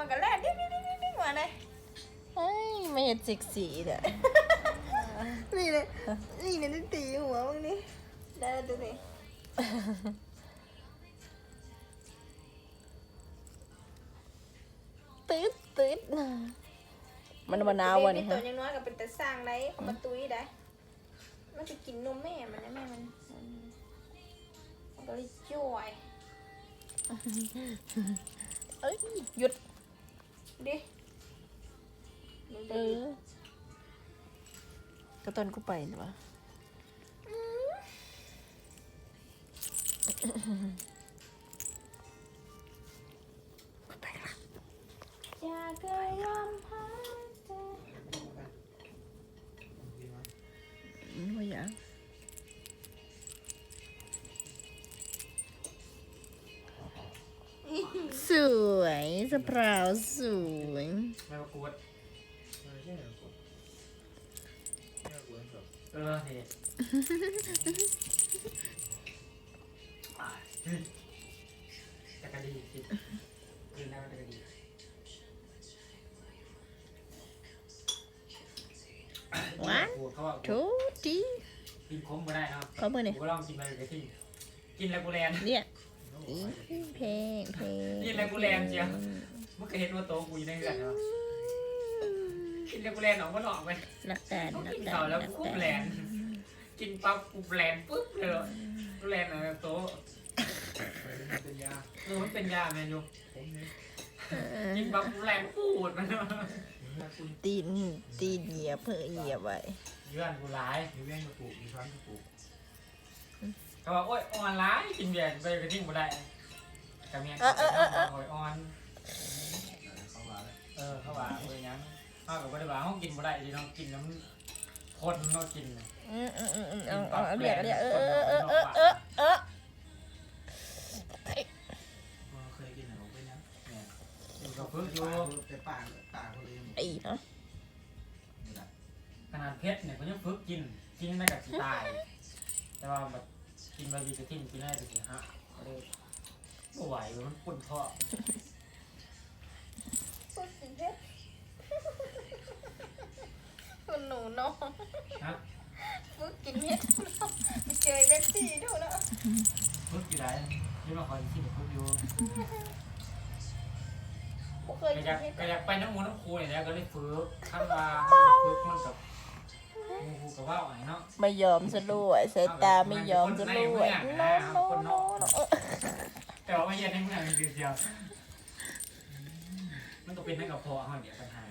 มันก็แล่นดิ้งดิ้งดิ้งดิ้งมาเลยเฮ้ยไม่เห็นเซ็กซี่เด้อนี่เลยนี่เนี่ยตีหัวมึงนี่ได้แล้วดูสิตืดตืดนะมันมะนาววะนี่ตัวยังน้อยก็เป็นแต่สร้างไรของมาตุ้ยได้ มันจะกินนมแม่มันนะแม่มันมันมันก็เลยจ่วยเอ้ยหยุด ดิเออ ก็ตอนกูไปนะวะจะเคยยอมหาเธออืมว่าอย่าง สวยสะเพราวสวยไม่ประกวดไม่ใช่เหรอผมไม่เอาหัวเหรอเออเด็ดจักรดีกินกินแล้วจักรดีว้าเขาบอกทุดีกินคมก็ได้เนาะเขาเบอร์นี่กูลองกินไปเลยที่กินแล้วกูแลนเนี่ยอี เพลงเพลงกินแล้วกูแลนเชียวมึงเคยเห็นว่าโตกูอยู่ในเรือนเหรอกินแล้วกูแลนออกมาหลอกไปนักการเขานักกินกาข้าวรแล้วนักกูกาแลรนกินปั๊บกูแลนปุ๊บเลยกูแลนอะไรโตเป็นยาเออมันเป็นยาแมนยูผมเนี่ยกินปั๊บกูแลนปูดมันเนาะถ้าคุณตีนตีนเหยียบเพื่อเหยียบไว้เยื่อนกูร้ายมีแว่งกระปุกมีช้อนกระปุก เขาบอกโอ๊ยอ่อนร้ายกินเบียร์ไปกระทิ้งกูได้กระเมียนโอ้ยอ่อนเข้ามาแล้วเออเขาว่าเอ้ยยังเขากับว่าได้ว่าเขากินบ่ได้ดีน้องกินน้ำคนเรากินอืมอืมอืมอืมเอาเอาเอาเรียกเรียกเออเออเออเออเออเออเคยกินขนมไปนะเนี่ยอยู่กับพึ่งอยู่แต่ป่าป่าคนเองไอ้เนาะขนาดเพชรเนี่ยเขายังฝึกกินกินได้กับสีตาย แต่ว่าแบบ กินบะหมี่กระทิ้งกินได้แต่สีห้าเขาเลยไม่ไหวมันปุ่นท่อพูดสิเพชรคุณหนูน้องฮะพูดกินเม็ดน้องไปเจอเบสซี่ดูเนาะฝึกอยู่ไหนยี่มาคอยที่ฝึกอยู่บ่เคยก็กิอยานกเม็ดก็อยากไปน้ำมูน้ำคูเนี่ยแล้วก็เลยฝึกขั้นว่าฝึกมันกับ มูคูกับว่าวไอ้เนาะไม่ยอมสลวยสายตาไม่ยอมสลวยโนโนโนโนเออแต่ว่าไม่เย็นให้เมื่อไหร่เดียวมันก็เป็นนั่นกับพอเขาเดี๋ยวปัญหา